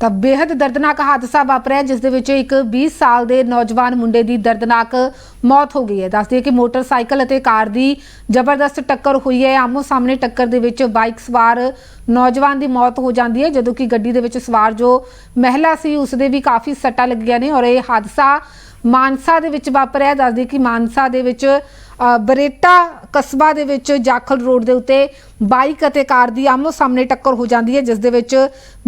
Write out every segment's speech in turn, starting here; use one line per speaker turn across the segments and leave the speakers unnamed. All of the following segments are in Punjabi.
ਤਾਂ ਬੇहद ਦਰਦਨਾਕ ਹਾਦਸਾ ਵਾਪਰਿਆ, ਜਿਸ ਦੇ ਵਿੱਚ ਇੱਕ 20 ਸਾਲ ਦੇ ਨੌਜਵਾਨ ਮੁੰਡੇ ਦੀ ਦਰਦਨਾਕ ਮੌਤ ਹੋ ਗਈ ਹੈ। ਦੱਸਦੀ ਹੈ ਕਿ ਮੋਟਰਸਾਈਕਲ ਅਤੇ ਕਾਰ ਦੀ ਜ਼ਬਰਦਸਤ ਟੱਕਰ ਹੋਈ ਹੈ। ਆਮੋ ਸਾਹਮਣੇ ਟੱਕਰ ਦੇ ਵਿੱਚ ਬਾਈਕ ਸਵਾਰ ਨੌਜਵਾਨ ਦੀ ਮੌਤ ਹੋ ਜਾਂਦੀ ਹੈ, ਜਦੋਂ ਕਿ ਗੱਡੀ ਦੇ ਵਿੱਚ ਸਵਾਰ ਜੋ ਮਹਿਲਾ ਸੀ ਉਸ ਦੇ ਵੀ ਕਾਫੀ ਸੱਟਾਂ ਲੱਗੀਆਂ ਨੇ ਔਰ ਇਹ ਹਾਦਸਾ ਮਾਨਸਾ ਦੇ ਵਿੱਚ ਵਾਪਰਿਆ ਦੱਸਦੀ ਕਿ ਮਾਨਸਾ ਦੇ ਵਿੱਚ ਬਰੇਟਾ ਕਸਬਾ ਦੇ ਵਿੱਚ ਜਾਖਲ ਰੋਡ ਦੇ ਉੱਤੇ ਬਾਈਕ ਅਤੇ ਕਾਰ ਦੀ ਆਮੋ ਸਾਹਮਣੇ ਟੱਕਰ ਹੋ ਜਾਂਦੀ ਹੈ, ਜਿਸ ਦੇ ਵਿੱਚ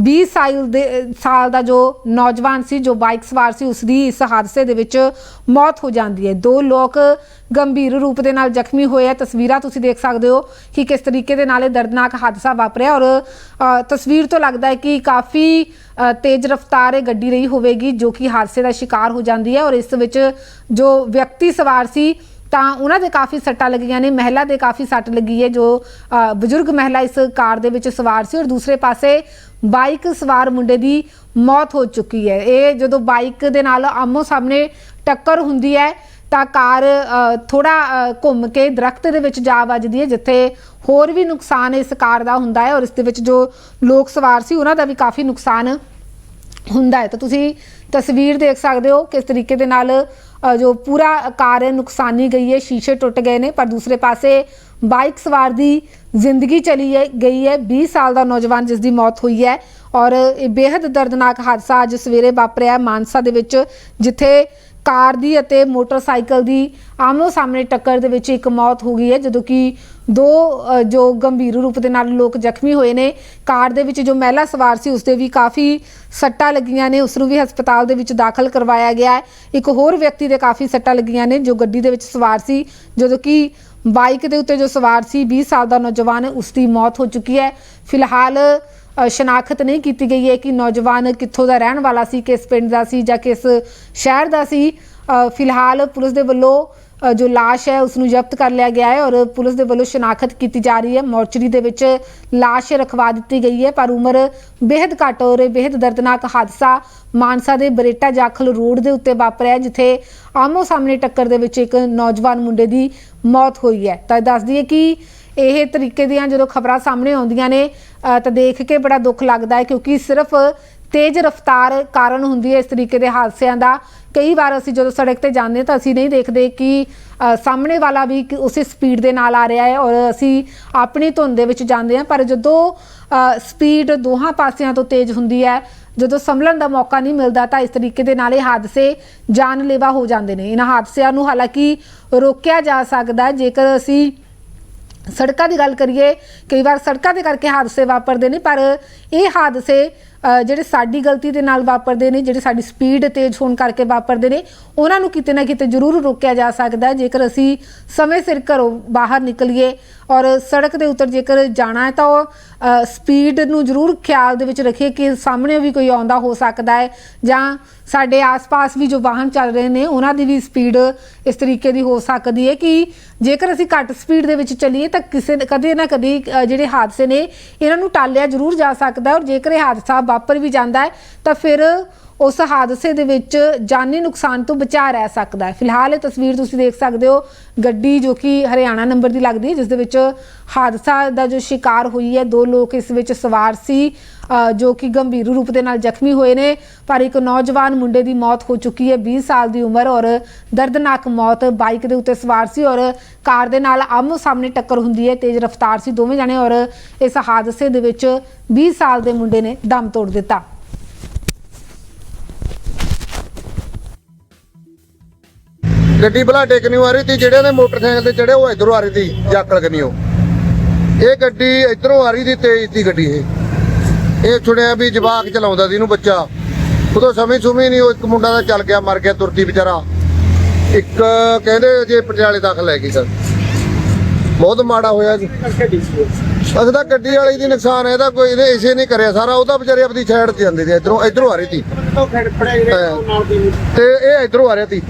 20 ਸਾਲ ਦੇ, ਸਾਲ ਦਾ ਜੋ ਨੌਜਵਾਨ ਸੀ, ਜੋ ਬਾਈਕ ਸਵਾਰ ਸੀ ਉਸ ਦੀ ਇਸ ਹਾਦਸੇ ਦੇ ਵਿੱਚ ਮੌਤ ਹੋ ਜਾਂਦੀ ਹੈ। ਦੋ ਲੋਕ ਗੰਭੀਰ ਰੂਪ ਦੇ ਨਾਲ ਜ਼ਖਮੀ ਹੋਏ ਆ। ਤਸਵੀਰਾਂ ਤੁਸੀਂ ਦੇਖ ਸਕਦੇ ਹੋ ਕਿ ਕਿਸ ਤਰੀਕੇ ਦੇ ਨਾਲ ਇਹ ਦਰਦਨਾਕ ਹਾਦਸਾ ਵਾਪਰਿਆ ਔਰ ਤਸਵੀਰ ਤੋਂ ਲੱਗਦਾ ਹੈ ਕਿ ਕਾਫੀ ਤੇਜ਼ ਰਫ਼ਤਾਰ ਇਹ ਗੱਡੀ ਰਹੀ ਹੋਵੇਗੀ, ਜੋ ਕਿ ਹਾਦਸੇ ਦਾ ਸ਼ਿਕਾਰ ਹੋ ਜਾਂਦੀ ਹੈ ਔਰ ਇਸ ਵਿੱਚ ਜੋ ਵਿਅਕਤੀ ਸਵਾਰ ਸੀ ਤਾਂ ਉਹਨਾਂ ਦੇ ਕਾਫੀ ਸੱਟਾਂ ਲੱਗੀਆਂ ਨੇ, ਮਹਿਲਾ ਦੇ ਕਾਫੀ ਸੱਟ ਲੱਗੀ ਹੈ, ਜੋ ਬਜ਼ੁਰਗ ਮਹਿਲਾ ਇਸ ਕਾਰ ਦੇ ਵਿੱਚ ਸਵਾਰ ਸੀ ਔਰ ਦੂਸਰੇ ਪਾਸੇ ਬਾਈਕ ਸਵਾਰ ਮੁੰਡੇ ਦੀ ਮੌਤ ਹੋ ਚੁੱਕੀ ਹੈ। ਇਹ ਜਦੋਂ ਬਾਈਕ ਦੇ ਨਾਲ ਆਮੋ ਸਾਹਮਣੇ ਟੱਕਰ ਹੁੰਦੀ ਹੈ ਤਾਂ ਕਾਰ ਥੋੜਾ ਘੁੰਮ ਕੇ ਦਰਖਤ ਦੇ ਵਿੱਚ ਜਾ ਵੱਜਦੀ ਹੈ, ਜਿੱਥੇ ਹੋਰ ਵੀ ਨੁਕਸਾਨ ਇਸ ਕਾਰ ਦਾ ਹੁੰਦਾ ਹੈ ਔਰ ਇਸ ਦੇ ਵਿੱਚ ਜੋ ਲੋਕ ਸਵਾਰ ਸੀ, ਉਹਨਾਂ ਦਾ ਵੀ ਕਾਫੀ ਨੁਕਸਾਨ ਹੁੰਦਾ ਹੈ। ਤਾਂ ਤੁਸੀਂ ਤਸਵੀਰ ਦੇਖ ਸਕਦੇ ਹੋ ਕਿਸ ਤਰੀਕੇ ਦੇ ਨਾਲ ਜੋ ਪੂਰਾ ਕਾਰ ਹੈ, ਨੁਕਸਾਨੀ ਗਈ ਹੈ, ਸ਼ੀਸ਼ੇ ਟੁੱਟ ਗਏ ਨੇ, ਪਰ ਦੂਸਰੇ ਪਾਸੇ ਬਾਈਕ ਸਵਾਰ ਦੀ ਜ਼ਿੰਦਗੀ ਚਲੀ ਗਈ ਹੈ। 20 ਸਾਲ ਦਾ ਨੌਜਵਾਨ ਜਿਸ ਦੀ ਮੌਤ ਹੋਈ ਹੈ ਔਰ ਇਹ ਬੇहद ਦਰਦਨਾਕ ਹਾਦਸਾ ਅੱਜ ਸਵੇਰੇ ਵਾਪਰਿਆ ਮਾਨਸਾ ਦੇ ਵਿੱਚ, ਜਿੱਥੇ ਕਾਰ ਦੀ ਅਤੇ ਮੋਟਰਸਾਈਕਲ ਦੀ ਆਮੋ ਸਾਹਮਣੇ ਟੱਕਰ ਦੇ ਵਿੱਚ ਇੱਕ ਮੌਤ ਹੋ ਗਈ ਹੈ, ਜਦੋਂ ਕਿ ਦੋ ਜੋ ਗੰਭੀਰ ਰੂਪ ਦੇ ਨਾਲ ਲੋਕ ਜ਼ਖਮੀ ਹੋਏ ਨੇ। ਕਾਰ ਦੇ ਵਿੱਚ ਜੋ ਮਹਿਲਾ ਸਵਾਰ ਸੀ ਉਸ ਦੇ ਵੀ ਕਾਫੀ ਸੱਟਾਂ ਲੱਗੀਆਂ ਨੇ। ਉਸ ਨੂੰ ਵੀ ਹਸਪਤਾਲ ਦੇ ਵਿੱਚ ਦਾਖਲ ਕਰਵਾਇਆ ਗਿਆ ਹੈ। ਇੱਕ ਹੋਰ ਵਿਅਕਤੀ ਦੇ ਕਾਫੀ ਸੱਟਾਂ ਲੱਗੀਆਂ ਨੇ, ਜੋ ਗੱਡੀ ਦੇ ਵਿੱਚ ਸਵਾਰ ਸੀ, ਜਦੋਂ ਕਿ ਬਾਈਕ ਦੇ ਉੱਤੇ ਜੋ ਸਵਾਰ ਸੀ 20 ਸਾਲ ਦਾ ਨੌਜਵਾਨ ਉਸ ਦੀ ਮੌਤ ਹੋ ਚੁੱਕੀ ਹੈ। ਫਿਲਹਾਲ ਸ਼ਨਾਖਤ ਨਹੀਂ ਕੀਤੀ ਗਈ ਹੈ ਕਿ ਨੌਜਵਾਨ ਕਿੱਥੋਂ ਦਾ ਰਹਿਣ ਵਾਲਾ ਸੀ, ਕਿਸ ਪਿੰਡ ਦਾ ਸੀ ਜਾਂ ਕਿਸ ਸ਼ਹਿਰ ਦਾ ਸੀ। ਫਿਲਹਾਲ ਪੁਲਿਸ ਦੇ ਵੱਲੋਂ ਜੋ ਲਾਸ਼ ਹੈ ਉਸ ਨੂੰ ਜ਼ਬਤ ਕਰ ਲਿਆ ਗਿਆ ਹੈ ਔਰ ਪੁਲਿਸ ਦੇ ਵੱਲੋਂ ਸ਼ਨਾਖਤ ਕੀਤੀ ਜਾ ਰਹੀ ਹੈ। ਮੋਰਚਰੀ ਦੇ ਵਿੱਚ ਲਾਸ਼ ਰਖਵਾ ਦਿੱਤੀ ਗਈ ਹੈ, ਪਰ ਉਮਰ ਬੇहद ਘੱਟ ਔਰ ਬੇहद ਦਰਦਨਾਕ ਹਾਦਸਾ ਮਾਨਸਾ ਦੇ ਬਰੇਟਾ ਜਾਖਲ ਰੋਡ ਦੇ ਉੱਤੇ ਵਾਪਰਿਆ, ਜਿੱਥੇ ਆਮੋ ਸਾਹਮਣੇ ਟੱਕਰ ਦੇ ਵਿੱਚ ਇੱਕ ਨੌਜਵਾਨ ਮੁੰਡੇ ਦੀ ਮੌਤ ਹੋਈ ਹੈ। ਤਾਂ ਦੱਸ ਦਈਏ ਕਿ ਇਹ ਤਰੀਕੇ ਦੀਆਂ ਜਦੋਂ ਖਬਰਾਂ ਸਾਹਮਣੇ ਆਉਂਦੀਆਂ ਨੇ ਤਾਂ ਦੇਖ ਕੇ ਬੜਾ ਦੁੱਖ ਲੱਗਦਾ ਹੈ ਕਿਉਂਕਿ ਸਿਰਫ ਤੇਜ਼ ਰਫ਼ਤਾਰ ਕਾਰਨ ਹੁੰਦੀ ਹੈ ਇਸ ਤਰੀਕੇ ਦੇ ਹਾਦਸਿਆਂ ਦਾ। ਕਈ ਵਾਰ ਅਸੀਂ ਜਦੋਂ ਸੜਕ ਤੇ ਜਾਂਦੇ ਤਾਂ ਅਸੀਂ ਨਹੀਂ ਦੇਖਦੇ ਕਿ ਸਾਹਮਣੇ ਵਾਲਾ ਵੀ ਉਸੇ ਸਪੀਡ ਦੇ ਨਾਲ ਆ ਰਿਹਾ ਹੈ ਔਰ ਅਸੀਂ ਆਪਣੀ ਧੁੰਦ ਦੇ ਵਿੱਚ ਜਾਂਦੇ ਹਾਂ। ਪਰ ਜਦੋਂ ਸਪੀਡ ਦੋਹਾਂ ਪਾਸਿਆਂ ਤੋਂ ਤੇਜ਼ ਹੁੰਦੀ ਹੈ, ਜਦੋਂ ਸੰਭਲਣ ਦਾ ਮੌਕਾ ਨਹੀਂ ਮਿਲਦਾ ਤਾਂ ਇਸ ਤਰੀਕੇ ਦੇ ਨਾਲ ਇਹ ਹਾਦਸੇ ਜਾਨਲੇਵਾ ਹੋ ਜਾਂਦੇ ਨੇ। ਇਹਨਾਂ ਹਾਦਸਿਆਂ ਨੂੰ ਹਾਲਾਂਕਿ ਰੋਕਿਆ ਜਾ ਸਕਦਾ ਜੇਕਰ ਅਸੀਂ ਸੜਕਾਂ ਦੀ ਗੱਲ ਕਰੀਏ, ਕਈ ਵਾਰ ਸੜਕਾਂ ਦੇ ਕਰਕੇ ਹਾਦਸੇ ਵਾਪਰਦੇ ਨੇ, ਪਰ ਇਹ ਹਾਦਸੇ ਜਿਹੜੇ ਸਾਡੀ ਗਲਤੀ ਦੇ ਨਾਲ ਵਾਪਰਦੇ ਨੇ, ਜਿਹੜੇ ਸਾਡੀ ਸਪੀਡ ਤੇਜ਼ ਹੋਣ ਕਰਕੇ ਵਾਪਰਦੇ ਨੇ, ਉਹਨਾਂ ਨੂੰ ਕਿਤੇ ਨਾ ਕਿਤੇ ਜ਼ਰੂਰ ਰੋਕਿਆ ਜਾ ਸਕਦਾ ਜੇਕਰ ਅਸੀਂ ਸਮੇਂ ਸਿਰ ਘਰੋਂ ਬਾਹਰ ਨਿਕਲੀਏ ਔਰ ਸੜਕ ਦੇ ਉੱਤੇ ਜੇਕਰ ਜਾਣਾ ਹੈ ਤਾਂ ਉਹ ਸਪੀਡ ਨੂੰ ਜ਼ਰੂਰ ਖਿਆਲ ਦੇ ਵਿੱਚ ਰੱਖੀਏ ਕਿ ਸਾਹਮਣੇ ਵੀ ਕੋਈ ਆਉਂਦਾ ਹੋ ਸਕਦਾ ਹੈ ਜਾਂ ਸਾਡੇ ਆਸ-ਪਾਸ ਵੀ ਜੋ ਵਾਹਨ ਚੱਲ ਰਹੇ ਨੇ, ਉਹਨਾਂ ਦੀ ਵੀ ਸਪੀਡ ਇਸ ਤਰੀਕੇ ਦੀ ਹੋ ਸਕਦੀ ਹੈ ਕਿ ਜੇਕਰ ਅਸੀਂ ਘੱਟ ਸਪੀਡ ਦੇ ਵਿੱਚ ਚੱਲੀਏ ਤਾਂ ਕਿਸੇ, ਕਦੇ ਨਾ ਕਦੇ ਜਿਹੜੇ ਹਾਦਸੇ ਨੇ, ਇਹਨਾਂ ਨੂੰ ਟਾਲਿਆ ਜ਼ਰੂਰ ਜਾ ਸਕਦਾ ਔਰ ਜੇਕਰ ਇਹ ਹਾਦਸਾ ਵਾਪਰ ਵੀ ਜਾਂਦਾ ਹੈ ਤਾਂ ਫਿਰ ਉਸ ਹਾਦਸੇ ਦੇ ਵਿੱਚ ਜਾਨੀ ਨੁਕਸਾਨ ਤੋਂ ਬਚਾ ਰਹਿ ਸਕਦਾ ਹੈ। ਫਿਲਹਾਲ ਇਹ ਤਸਵੀਰ ਤੁਸੀਂ ਦੇਖ ਸਕਦੇ ਹੋ, ਗੱਡੀ ਜੋ ਕਿ ਹਰਿਆਣਾ ਨੰਬਰ ਦੀ ਲੱਗਦੀ ਹੈ, ਜਿਸ ਦੇ ਵਿੱਚ ਹਾਦਸਾ ਦਾ ਜੋ ਸ਼ਿਕਾਰ ਹੋਈ ਹੈ, ਦੋ ਲੋਕ ਇਸ ਵਿੱਚ ਸਵਾਰ ਸੀ ਜੋ ਕਿ ਗੰਭੀਰ ਰੂਪ ਦੇ ਨਾਲ ਜ਼ਖਮੀ ਹੋਏ ਨੇ। ਪਰ ਇੱਕ ਨੌਜਵਾਨ ਮੁੰਡੇ ਦੀ ਮੌਤ ਹੋ ਚੁੱਕੀ ਹੈ 20 ਸਾਲ ਦੀ ਉਮਰ ਔਰ ਦਰਦਨਾਕ ਮੌਤ ਬਾਈਕ ਦੇ ਉੱਤੇ ਸਵਾਰ ਸੀ ਔਰ ਕਾਰ ਦੇ ਨਾਲ ਆਮੋ ਸਾਹਮਣੇ ਟੱਕਰ ਹੁੰਦੀ ਹੈ, ਤੇਜ਼ ਰਫ਼ਤਾਰ ਸੀ। ਦੋਵੇਂ ਜਣੇ ਔਰ ਇਸ ਹਾਦਸੇ ਦੇ ਵਿੱਚ 20 ਸਾਲ ਦੇ ਮੁੰਡੇ ਨੇ ਦਮ ਤੋੜ ਦਿੱਤਾ।
ਗੱਡੀ ਭਲਾ ਟੇਕਣੀ ਆ ਰਹੀ ਸੀ? ਜਿਹੜੇ ਨੇ ਮੋਟਰਸਾਈਕਲ ਤੇ ਚੜੇ ਉਹ ਇਧਰੋਂ ਆ ਰਹੀ ਸੀ ਜਾਕਲ ਕਨੀਓ ਇਹ ਗੱਡੀ ਇਧਰੋਂ ਆ ਰਹੀ ਸੀ ਤੇਜ਼ ਸੀ ਗੱਡੀ ਇਹ। ਇਹ ਸੁਣਿਆ ਵੀ ਜਵਾਕ ਚਲਾਉਂਦਾ ਸੀ ਇਹਨੂੰ ਬੱਚਾ। ਉਦੋਂ ਸਮੇਂ ਸੁਮੀ ਨਹੀਂ ਉਹ ਇੱਕ ਮੁੰਡਾ ਦਾ ਚੱਲ ਗਿਆ ਮਰ ਗਿਆ ਤੁਰਤੀ ਵਿਚਾਰਾ। ਇੱਕ ਕਹਿੰਦੇ ਜੇ ਪਟਿਆਲੇ ਦਾਖਲ ਲੈ ਗਈ ਸਰ। ਬਹੁਤ ਮਾੜਾ ਹੋਇਆ ਜੀ। ਅਸੀਂ ਤਾਂ ਗੱਡੀ ਵਾਲੀ ਦੀ ਨੁਕਸਾਨ ਹੈ ਇਹਦਾ ਕੋਈ ਇਹਨੇ ਇਸੇ ਨਹੀਂ ਕਰਿਆ। ਸਾਰਾ ਉਹਦਾ ਵਿਚਾਰੇ ਆਪਣੀ ਸਾਈਡ ਤੇ ਜਾਂਦੇ ਸੀ ਇਧਰੋਂ ਇਧਰੋਂ ਆ ਰਹੀ ਸੀ। ਤੇ ਇਹ ਇਧਰੋਂ ਆ ਰਿਹਾ ਸੀ।